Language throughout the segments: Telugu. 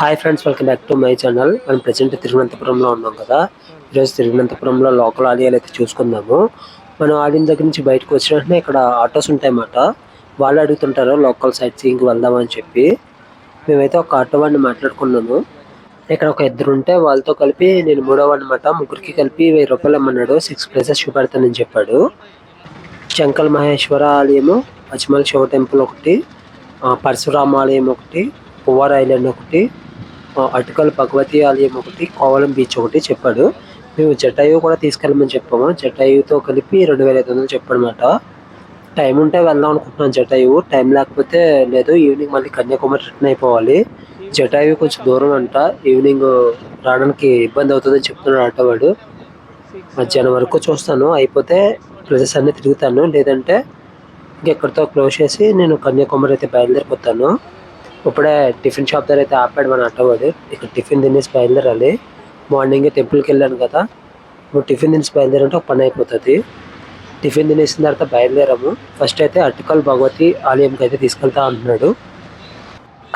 Hi friends welcome back to my channel మనం ప్రజెంట్ తిరువనంతపురంలో ఉన్నాం కదా. ఈరోజు తిరువనంతపురంలో లోకల్ ఆడియాలు అయితే చూసుకుందాము. మనం ఆడిన దగ్గర నుంచి బయటకు వచ్చిన వెంటనే ఇక్కడ ఆటోస్ ఉంటాయన్నమాట. వాళ్ళు అడుగుతుంటారు లోకల్ సైట్ సీయింగ్కి వెళ్దామని చెప్పి. మేమైతే ఒక ఆటో వాడిని మాట్లాడుకున్నాము. ఇక్కడ ఒక ఇద్దరు ఉంటే వాళ్ళతో కలిపి నేను మూడో అనమాట ముగ్గురికి కలిపి వెయ్యి రూపాయలు ఇమ్మన్నాడు. సిక్స్ ప్లేసెస్ చూపెడతానని చెప్పాడు. శంకల్ మహేశ్వర ఆలయము పచ్చిమల శివ టెంపుల్ ఒకటి పరశురామ ఆలయం ఒకటి పువ్వార్ ఐలాండ్ ఒకటి అటుకల భగవతి ఆలయం ఒకటి కోవలం బీచ్ ఒకటి చెప్పాడు. మేము జటాయు కూడా తీసుకెళ్ళమని చెప్పాము. జటాయుతో కలిపి రెండు వేల ఐదు వందలు చెప్పనమాట టైం ఉంటే వెళ్దాం అనుకుంటున్నాను జటాయు టైం లేకపోతే లేదు ఈవినింగ్ మళ్ళీ కన్యాకుమారి రిటర్న్ అయిపోవాలి. జటాయు కొంచెం దూరం అంట. ఈవినింగ్ రావడానికి ఇబ్బంది అవుతుందని చెప్తున్నాడు ఆటో వాడు. మధ్యాహ్నం వరకు చూస్తాను. అయిపోతే ప్లేసెస్ అన్ని తిరుగుతాను. లేదంటే ఇంకెక్కడితో క్లోజ్ చేసి నేను కన్యాకుమారి అయితే బయలుదేరిపోతాను. ఇప్పుడే టిఫిన్ షాప్ దగ్గర అయితే ఆపాడు మన అట్టవాడు ఇక్కడ టిఫిన్ తినేసి బయలుదేరాలి. మార్నింగ్ టెంపుల్కి వెళ్ళాను కదా. ఇప్పుడు టిఫిన్ తినేసి బయలుదేరంటే ఒక పని అయిపోతుంది. టిఫిన్ తినేసిన తర్వాత బయలుదేరాము. ఫస్ట్ అయితే అటుకల్ భగవతి ఆలయంకి అయితే తీసుకెళ్తా అంటున్నాడు.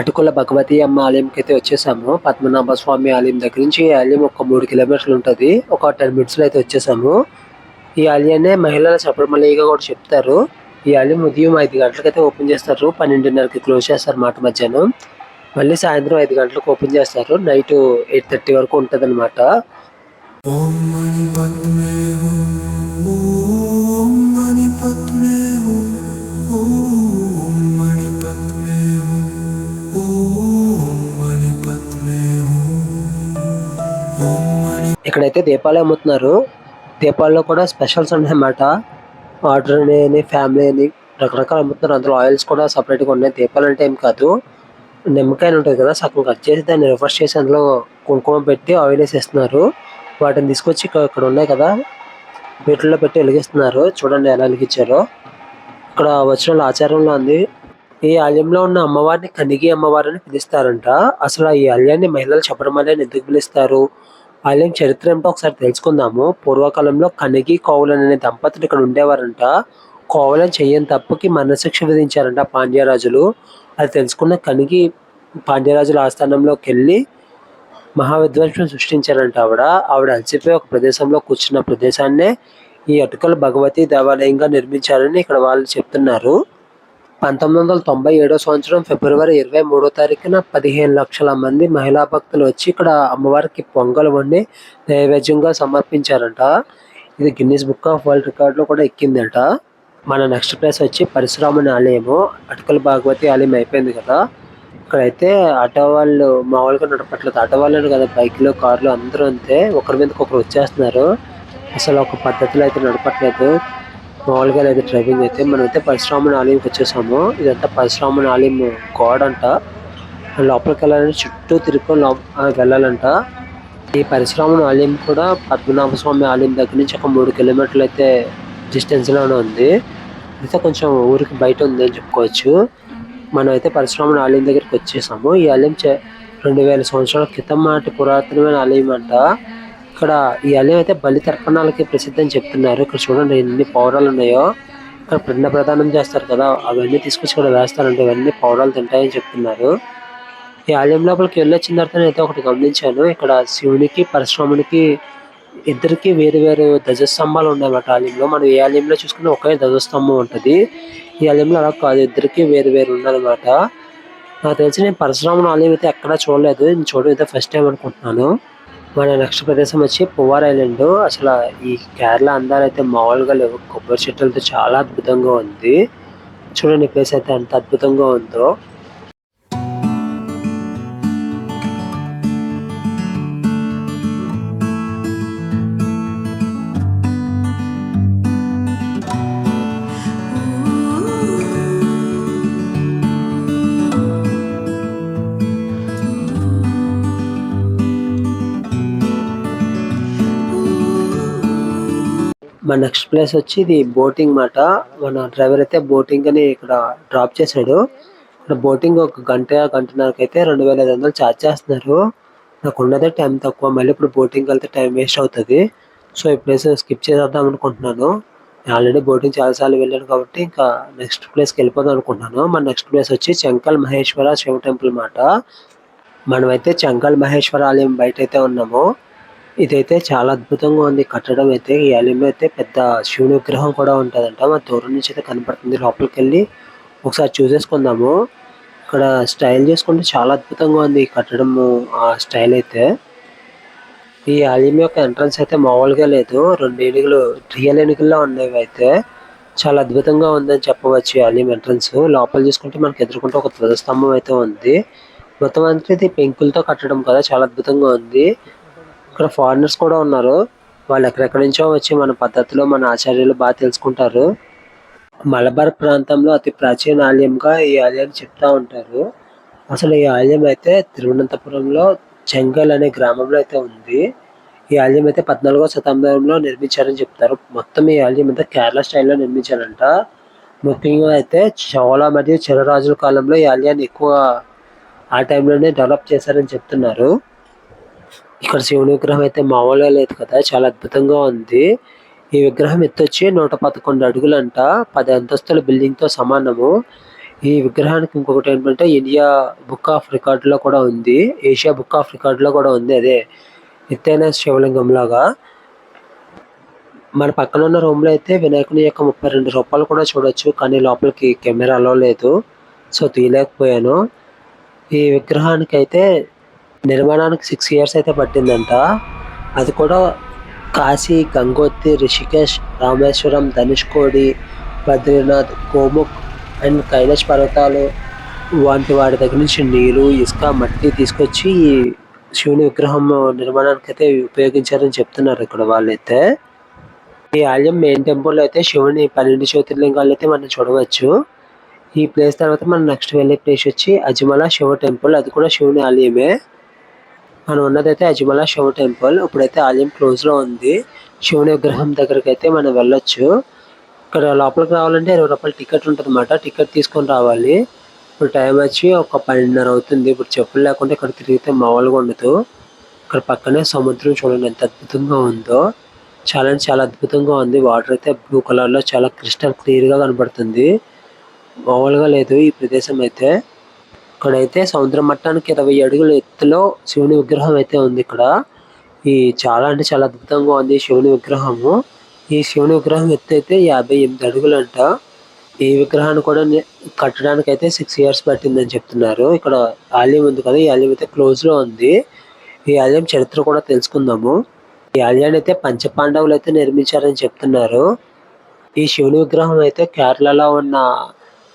అటుకుల భగవతి అమ్మ ఆలయంకి అయితే వచ్చేసాము. పద్మనాభ స్వామి ఆలయం దగ్గర నుంచి ఈ ఆలయం ఒక మూడు కిలోమీటర్లు ఉంటుంది. ఒక టెన్ మినిట్స్లో అయితే వచ్చేసాము. ఈ ఆలయాన్నే మహిళల శబరిమలయ్యగా కూడా చెప్తారు. ఇవాళ ఉదయం ఐదు గంటలకైతే ఓపెన్ చేస్తారు. పన్నెండున్నరకి క్లోజ్ చేస్తారు మాట మధ్యాహ్నం. మళ్ళీ సాయంత్రం ఐదు గంటలకు ఓపెన్ చేస్తారు. నైట్ ఎయిట్ థర్టీ వరకు ఉంటుంది అనమాట ఇక్కడైతే దీపాలు అమ్ముతున్నారు. దీపాల్లో కూడా స్పెషల్స్ ఉన్నాయన్నమాట. ఆర్డర్ అని ఫ్యామిలీ అని రకరకాల అమ్ముతున్నారు. అందులో ఆయిల్స్ కూడా సపరేట్గా ఉన్నాయి. దీపాలు అంటే ఏం కాదు. నిమ్మకాయలు ఉంటుంది కదా సగం కట్ చేసి దాన్ని రివర్స్ చేసి అందులో కుంకుమ పెట్టి ఆయిల్ వేసేస్తున్నారు. వాటిని తీసుకొచ్చి ఇక్కడ ఉన్నాయి కదా వీటిల్లో పెట్టి వెలిగిస్తున్నారు. చూడండి ఎలా వెలిగించారో. ఇక్కడ వచ్చిన వాళ్ళ ఆచారంలో ఉంది. ఈ ఆలయంలో ఉన్న అమ్మవారిని కనిగి అమ్మవారిని పిలుస్తారంట. అసలు ఈ ఆలయాన్ని మహిళలు చెప్పడం అని ఎందుకు పిలుస్తారు? ఆలయం చరిత్ర ఏమిటో ఒకసారి తెలుసుకుందాము. పూర్వకాలంలో కనిగి కోవలన్ అనే దంపతులు ఇక్కడ ఉండేవారంట. కోవలన్ చేయని తప్పుకి మరణశిక్ష విధించారంట పాండ్యరాజులు. అది తెలుసుకున్న కనిగి పాండ్యరాజుల ఆస్థానంలోకి వెళ్ళి మహావిధ్వంసం సృష్టించారంట ఆవిడ. ఆవిడ అలసిపోయి ఒక ప్రదేశంలో కూర్చున్న ప్రదేశాన్నే ఈ అటుకల భగవతి దేవాలయంగా నిర్మించారని ఇక్కడ వాళ్ళు చెప్తున్నారు. పంతొమ్మిది వందల తొంభై ఏడో సంవత్సరం ఫిబ్రవరి ఇరవై మూడో తారీఖున పదిహేను లక్షల మంది మహిళా భక్తులు వచ్చి ఇక్కడ అమ్మవారికి పొంగల్ వండి నైవేద్యంగా సమర్పించారంట. ఇది గిన్నీస్ బుక్ ఆఫ్ వరల్డ్ రికార్డులో కూడా ఎక్కిందంట. మన నెక్స్ట్ ప్లేస్ వచ్చి పరశురాముని ఆలయము అటుకల భాగవతి ఆలయం అయిపోయింది కదా. ఇక్కడైతే ఆటో వాళ్ళు మామూలుగా నడపట్లేదు. ఆటో వాళ్ళు కదా బైక్లు కార్లు అందరూ అంతే. ఒకరి మీదకి ఒకరు వచ్చేస్తున్నారు. అసలు ఒక పద్ధతిలో అయితే నడపట్లేదు. మామూలుగా లేదు డ్రైవింగ్ అయితే మనం అయితే పరశురాముని ఆలయంకి వచ్చేసాము ఇదంతా పరశురాముని ఆలయం గోడ అంట లోపలికి వెళ్ళాలని చుట్టూ తిరుపతి వెళ్ళాలంట. ఈ పరశురాముని ఆలయం కూడా పద్మనాభ స్వామి ఆలయం దగ్గర నుంచి ఒక మూడు కిలోమీటర్లు అయితే డిస్టెన్స్లోనే ఉంది. అయితే కొంచెం ఊరికి బయట ఉంది అని చెప్పుకోవచ్చు. మనం అయితే పరశురాముని ఆలయం దగ్గరికి వచ్చేసాము. ఈ ఆలయం చే- రెండు వేల సంవత్సరాల క్రితం నాటి పురాతనమైన ఆలయం అంట ఇక్కడ ఈ ఆలయం అయితే బలి తర్పణాలకి ప్రసిద్ధి అని చెప్తున్నారు. ఇక్కడ చూడండి ఎన్ని పౌరాలు ఉన్నాయో. ఇక్కడ పిండ ప్రదానం చేస్తారు కదా అవన్నీ తీసుకొచ్చి ఇక్కడ వేస్తారంటే. ఇవన్నీ పౌరాలు తింటాయని చెప్తున్నారు. ఈ ఆలయం లోపలికి వెళ్ళే తర్వాత నేను అయితే ఒకటి గమనించాను. ఇక్కడ శివునికి పరశురామునికి ఇద్దరికి వేరు వేరు ధ్వజస్తంభాలు ఉన్నాయన్నమాట ఆలయంలో. మనం ఏ ఆలయంలో చూసుకున్నా ఒకే ధ్వజస్తంభం ఉంటుంది. ఈ ఆలయంలో అలా కాదు ఇద్దరికి వేరు వేరు ఉన్నదన్నమాట నాకు తెలిసి నేను పరశురాముని ఆలయం అయితే ఎక్కడా చూడలేదు. నేను చూడడం అయితే ఫస్ట్ టైం అనుకుంటున్నాను. మన నెక్స్ట్ ప్రదేశం వచ్చి పువ్వార్ ఐలాండ్. అసలు ఈ కేరళ అందాలు అయితే మామూలుగా లేవు. కొబ్బరి చెట్లతో చాలా అద్భుతంగా ఉంది. చూడండి ప్లేస్ అయితే ఎంత అద్భుతంగా ఉందో. మన నెక్స్ట్ ప్లేస్ వచ్చి ఇది బోటింగ్ మాట. మన డ్రైవర్ అయితే బోటింగ్ అని ఇక్కడ డ్రాప్ చేశాడు. ఇక్కడ బోటింగ్ ఒక గంట గంటన్నరకు అయితే రెండు వేల ఐదు వందలు ఛార్జ్ చేస్తున్నారు. నాకు ఉన్నదే టైం తక్కువ మళ్ళీ ఇప్పుడు బోటింగ్ వెళ్తే టైం వేస్ట్ అవుతుంది. సో ఈ ప్లేస్ స్కిప్ చేద్దాం అనుకుంటున్నాను. ఆల్రెడీ బోటింగ్ చాలాసార్లు వెళ్ళాను కాబట్టి ఇంకా నెక్స్ట్ ప్లేస్కి వెళ్ళిపోదాం అనుకుంటున్నాను. మన నెక్స్ట్ ప్లేస్ వచ్చి చెంకల్ మహేశ్వర శివ టెంపుల్ మాట. మనమైతే చెంకల్ మహేశ్వర ఆలయం బయట అయితే ఉన్నాము. ఇదైతే చాలా అద్భుతంగా ఉంది. కట్టడం అయితే ఈ ఆలయంలో అయితే పెద్ద శివుని విగ్రహం కూడా ఉంటుందంట. మన దూరం నుంచి అయితే కనపడుతుంది. లోపలికి వెళ్ళి ఒకసారి చూసేసుకుందాము. ఇక్కడ స్టైల్ చేసుకుంటే చాలా అద్భుతంగా ఉంది ఈ కట్టడము ఆ స్టైల్ అయితే. ఈ ఆలయం యొక్క ఎంట్రన్స్ అయితే మామూలుగా లేదు. రెండు ఏనుగులు రియల్ ఏనుగుల్లో ఉన్నాయి అయితే. చాలా అద్భుతంగా ఉందని చెప్పవచ్చు ఈ ఆలయం ఎంట్రన్స్. లోపల చూసుకుంటే మనకు ఎదుర్కొంటే ఒక ధ్వజస్తంభం అయితే ఉంది. మొత్తం అంతా ఇది పెంకులతో కట్టడం కదా. చాలా అద్భుతంగా ఉంది. ఇక్కడ ఫారినర్స్ కూడా ఉన్నారు. వాళ్ళు ఎక్కడెక్కడి నుంచో వచ్చి మన పద్ధతిలో మన ఆచార్యులు బాగా తెలుసుకుంటారు. మలబార్ ప్రాంతంలో అతి ప్రాచీన ఆలయంగా ఈ ఆలయాన్ని చెప్తా ఉంటారు. అసలు ఈ ఆలయం అయితే తిరువనంతపురంలో చెంగల్ అనే గ్రామంలో అయితే ఉంది. ఈ ఆలయం అయితే పద్నాలుగో శతాబ్దంలో నిర్మించారని చెప్తారు. మొత్తం ఈ ఆలయం అంతా కేరళ స్టైల్లో నిర్మించారంట. ముఖ్యంగా అయితే చోళ మరియు చిరరాజుల కాలంలో ఈ ఆలయాన్ని ఎక్కువ ఆ టైంలోనే డెవలప్ చేశారని చెప్తున్నారు. ఇక్కడ శివుని విగ్రహం అయితే మామూలుగా లేదు కదా చాలా అద్భుతంగా ఉంది. ఈ విగ్రహం ఎత్తొచ్చి నూట పదకొండు అడుగులంట పది అంతస్తుల బిల్డింగ్తో సమానము. ఈ విగ్రహానికి ఇంకొకటి ఏంటంటే ఇండియా బుక్ ఆఫ్ రికార్డులో కూడా ఉంది ఏషియా బుక్ ఆఫ్ రికార్డులో కూడా ఉంది అదే ఎత్తైన శివలింగం లాగా. మన పక్కన ఉన్న రూమ్లో అయితే వినాయకుని యొక్క ముప్పై రెండు రూపాయలు కూడా చూడొచ్చు కానీ లోపలికి కెమెరాలో లేదు సో తీయలేకపోయాను. ఈ విగ్రహానికి అయితే నిర్మాణానికి సిక్స్ ఇయర్స్ అయితే పట్టిందంట. అది కూడా కాశీ గంగోత్రి రిషికేష్ రామేశ్వరం ధనుష్కోడి బద్రీనాథ్ గోముఖ్ అండ్ కైలాష్ పర్వతాలు వంటి వాటి దగ్గర నుంచి నీరు ఇసుక మట్టి తీసుకొచ్చి ఈ శివుని విగ్రహం నిర్మాణానికి అయితే ఉపయోగించారని చెప్తున్నారు ఇక్కడ వాళ్ళైతే. ఈ ఆలయం మెయిన్ టెంపుల్ అయితే శివుని పన్నెండు జ్యోతిర్లింగాలు అయితే మనం చూడవచ్చు. ఈ ప్లేస్ తర్వాత మనం నెక్స్ట్ వెళ్ళే ప్లేస్ వచ్చి అజిమల శివ టెంపుల్ అది కూడా శివుని ఆలయమే. మనం ఉన్నదైతే అజిమల శివ టెంపుల్. ఇప్పుడైతే ఆలయం క్లోజ్లో ఉంది. శివుని విగ్రహం దగ్గరికి అయితే మనం వెళ్ళొచ్చు. ఇక్కడ లోపలికి రావాలంటే ఇరవై రూపాయల టికెట్ ఉంటుందన్నమాట. టికెట్ తీసుకొని రావాలి. ఇప్పుడు టైం వచ్చి ఒక పన్నెండున్నర అవుతుంది. ఇప్పుడు చెప్పులు లేకుండా ఇక్కడ తిరిగితే మామూలుగా ఉండదు. ఇక్కడ పక్కనే సముద్రం చూడండి ఎంత అద్భుతంగా ఉందో. చాలా చాలా అద్భుతంగా ఉంది. వాటర్ అయితే బ్లూ కలర్లో చాలా క్రిస్టల్ క్లియర్గా కనబడుతుంది. మామూలుగా లేదు ఈ ప్రదేశం అయితే. ఇక్కడైతే సముద్ర మట్టానికి ఇరవై అడుగుల ఎత్తులో శివుని విగ్రహం అయితే ఉంది ఇక్కడ. ఈ చాలా అంటే చాలా అద్భుతంగా ఉంది శివుని విగ్రహము. ఈ శివుని విగ్రహం ఎత్తు అయితే యాభై ఎనిమిది అడుగులు అంట ఈ విగ్రహాన్ని కూడా కట్టడానికి అయితే సిక్స్ ఇయర్స్ పట్టిందని చెప్తున్నారు. ఇక్కడ ఆలయం ఉంది కదా ఈ ఆలయం అయితే క్లోజ్లో ఉంది. ఈ ఆలయం చరిత్ర కూడా తెలుసుకుందాము. ఈ ఆలయాన్ని అయితే పంచపాండవులు అయితే నిర్మించారని చెప్తున్నారు. ఈ శివుని విగ్రహం అయితే కేరళలో ఉన్న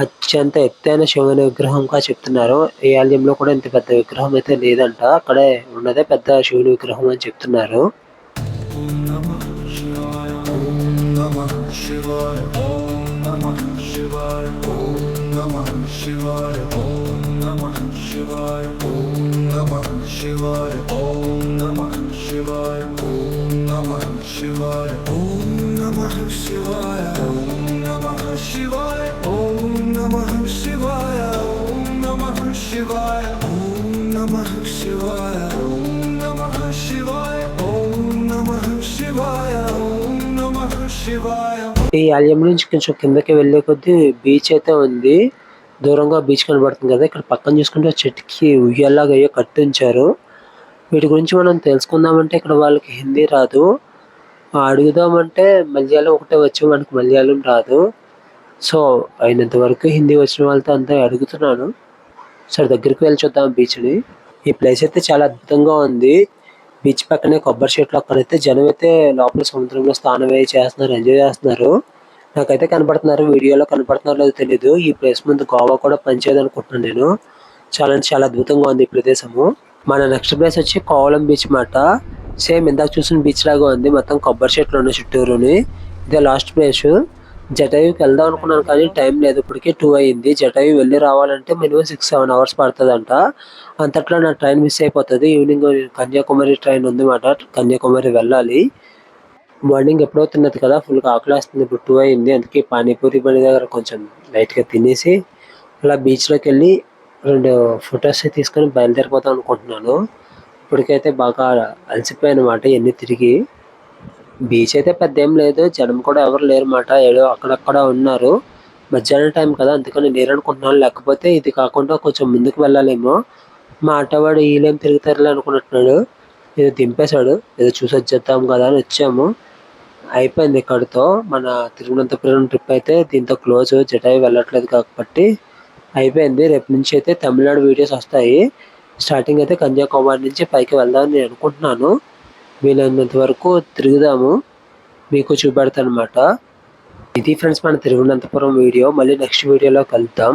అత్యంత ఎత్తైన శివుని విగ్రహంగా చెప్తున్నారు. ఈ ఆలయంలో కూడా ఇంత పెద్ద విగ్రహం అయితే లేదంట. అక్కడే ఉన్నదే పెద్ద శివుని విగ్రహం అని చెప్తున్నారు. శివాయ. ఓం Shivaya. శివాయ. ఓం ఈ ఆలయం నుంచి కొంచెం కిందకి వెళ్ళే కొద్దీ బీచ్ అయితే ఉంది. దూరంగా బీచ్ కనబడుతుంది కదా. ఇక్కడ పక్కన చూసుకుంటే చెట్టుకి ఉయ్యాలాగా అయ్యో కట్టించారు. వీటి గురించి మనం తెలుసుకుందామంటే ఇక్కడ వాళ్ళకి హిందీ రాదు. అడుగుదామంటే మలయాళం ఒకటే వచ్చి మనకు మలయాళం రాదు. సో అయినంత వరకు హిందీ వచ్చిన వాళ్ళతో అంతా అడుగుతున్నాను. సరే దగ్గరికి వెళ్ళి చూద్దాం బీచ్ని ఈ ప్లేస్ అయితే చాలా అద్భుతంగా ఉంది. బీచ్ పక్కనే కొబ్బరి చెట్లు అక్కడైతే జనం అయితే లోపల సముద్రంలో స్నానం వేయి చేస్తున్నారు ఎంజాయ్ చేస్తున్నారు. నాకైతే కనపడుతున్నారు వీడియోలో కనపడుతున్నారో లేదో తెలియదు ఈ ప్లేస్ ముందు గోవా కూడా పనిచేయదు అనుకుంటున్నాను నేను. చాలా అంటే చాలా అద్భుతంగా ఉంది ఈ ప్రదేశము. మన నెక్స్ట్ ప్లేస్ వచ్చి కోవలం బీచ్ మాట. సేమ్ ఇందాక చూసిన బీచ్ లాగా ఉంది. మొత్తం కొబ్బరి చెట్లు ఉన్నాయి చుట్టూరుని. ఇదే లాస్ట్ ప్లేస్ జటాయుకి వెళ్దాం అనుకున్నాను కానీ టైం లేదు. ఇప్పటికే టూ అయింది. జటాయు వెళ్ళి రావాలంటే మినిమం సిక్స్ సెవెన్ అవర్స్ పడుతుందంట. అంతట్లో నా ట్రైన్ మిస్ అయిపోతుంది. ఈవినింగ్ కన్యాకుమారి ట్రైన్ ఉంది మాట కన్యాకుమారి వెళ్ళాలి. మార్నింగ్ ఎప్పుడో తిన్నది కదా ఫుల్ ఆకలి వస్తుంది ఇప్పుడు టూ అయింది. అందుకే పానీపూరి బండి దగ్గర కొంచెం లైట్గా తినేసి అలా బీచ్లోకి వెళ్ళి రెండు ఫొటోస్ తీసుకొని బయలుదేరిపోతాం అనుకుంటున్నాను. ఇప్పటికైతే బాగా అలసిపోయాను అనమాట ఎన్ని తిరిగి. బీచ్ అయితే పెద్ద ఏం లేదు. జనం కూడా ఎవరు లేరు మాట ఏదో అక్కడక్కడ ఉన్నారు. మధ్యాహ్నం టైం కదా అందుకని లేరు అనుకుంటున్నాను లేకపోతే ఇది కాకుండా కొంచెం ముందుకు వెళ్ళాలేమో. మా ఆటోవాడు వీళ్ళేం తిరుగుతారులే అనుకున్నట్టున్నాడు. ఏదో దింపేశాడు. ఏదో చూసి వచ్చేద్దాం కదా అని వచ్చాము. అయిపోయింది ఇక్కడితో. మన తిరువనంతపురం ట్రిప్ అయితే దీంతో క్లోజ్ జటాయి వెళ్ళట్లేదు కాబట్టి అయిపోయింది. రేపు నుంచి అయితే తమిళనాడు వీడియోస్ వస్తాయి. స్టార్టింగ్ అయితే కన్యాకుమారి నుంచి పైకి వెళ్దామని నేను అనుకుంటున్నాను. వీలైనంత వరకు తిరుగుదాము. మీకు చూపెడతాను అనమాట ఇది ఫ్రెండ్స్ మన తిరువనంతపురం వీడియో. మళ్ళీ నెక్స్ట్ వీడియోలో కలుద్దాం.